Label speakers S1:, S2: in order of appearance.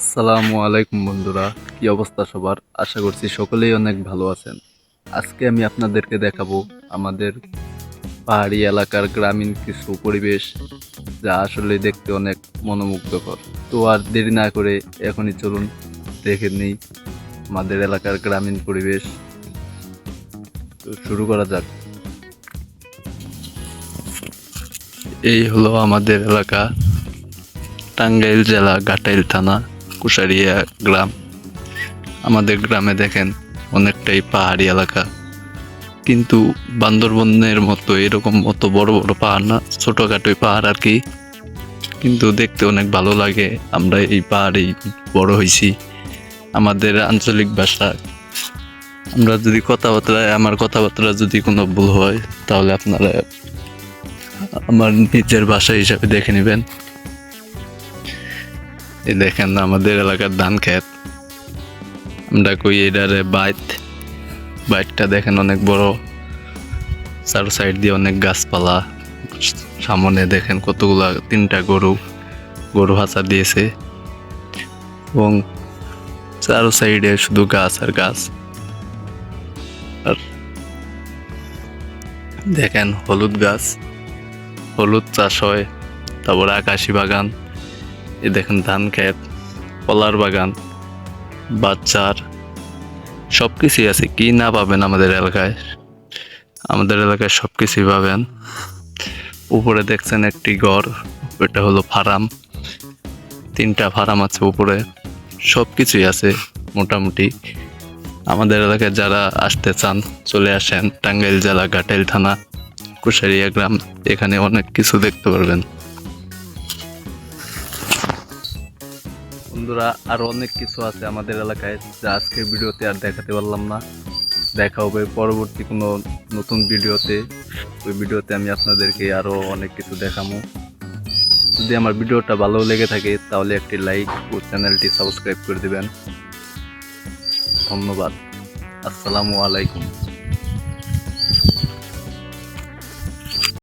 S1: আসসালামু আলাইকুম বন্ধুরা, কি অবস্থা সবার? আশা করছি সকলেই অনেক ভালো আছেন। আজকে আমি আপনাদেরকে দেখাবো আমাদের পাহাড়ি এলাকার গ্রামীণ কিছু পরিবেশ, যা আসলে দেখতে অনেক মনোমুগ্ধকর। তো আর দেরি না করে এখনই চলুন, দেখে নিই আমাদের এলাকার গ্রামীণ পরিবেশ। তো শুরু করা যাক। এই হলো আমাদের এলাকা, টাঙ্গাইল জেলা, ঘাটাইল থানা। কুশারিয়া গ্রাম। আমাদের গ্রামে দেখেন অনেকটাই পাহাড়ি এলাকা। কিন্তু বান্দরবনের মতো এরকম অত বড় বড় পাহাড় না ছোটোখাটোই পাহাড় আর কি। কিন্তু দেখতে অনেক ভালো লাগে, আমরা এই পাহাড়েই বড় হয়েছি আমাদের আঞ্চলিক ভাষা। আমরা যদি কথাবার্তায়, আমার কথাবার্তা যদি কোনো ভুল হয়, তাহলে আপনারা আমার নিজের ভাষা হিসাবে দেখে নেবেন। এই দেখেন আমাদের এলাকার ধান ক্ষেত। আমরা কই এটারে বাইত। বাইকটা দেখেন অনেক বড়। চার সাইড দিয়ে অনেক গাছপালা। সামনে দেখেন কতগুলা তিনটা গরু। গরু হাঁচা দিয়েছে। এবং চারো সাইডে শুধু গাছ আর গাছ। আর দেখেন হলুদ গাছ। হলুদ চাষ হয়। তারপর আকাশি বাগান। এই দেখেন ধান ক্ষেত, কলার বাগান, বাচ্চার সব কিছুই আছে। কি না পাবেন আমাদের এলাকায়? আমাদের এলাকায় সব কিছুই পাবেন। উপরে দেখছেন একটি ঘর ওটা হলো ফার্ম। তিনটা ফার্ম আছে উপরে। সব কিছুই আছে মোটামুটি। আমাদের এলাকায় যারা আসতে চান, চলে আসেন। টাঙ্গাইল জেলা, ঘাটাইল থানা, কুশারিয়া গ্রাম, এখানে অনেক কিছু দেখতে পারবেন। বন্ধুরা, আরও অনেক কিছু আছে আমাদের এলাকায় যা আজকের ভিডিওতে আর দেখাতে পারলাম না। দেখা হবে পরবর্তী কোনো নতুন ভিডিওতে। ওই ভিডিওতে আমি আপনাদেরকে আরও অনেক কিছু দেখাবো যদি আমার ভিডিওটা ভালো লেগে থাকে, তাহলে একটি লাইক ও চ্যানেলটি সাবস্ক্রাইব করে দেবেন। ধন্যবাদ। আসসালামু আলাইকুম।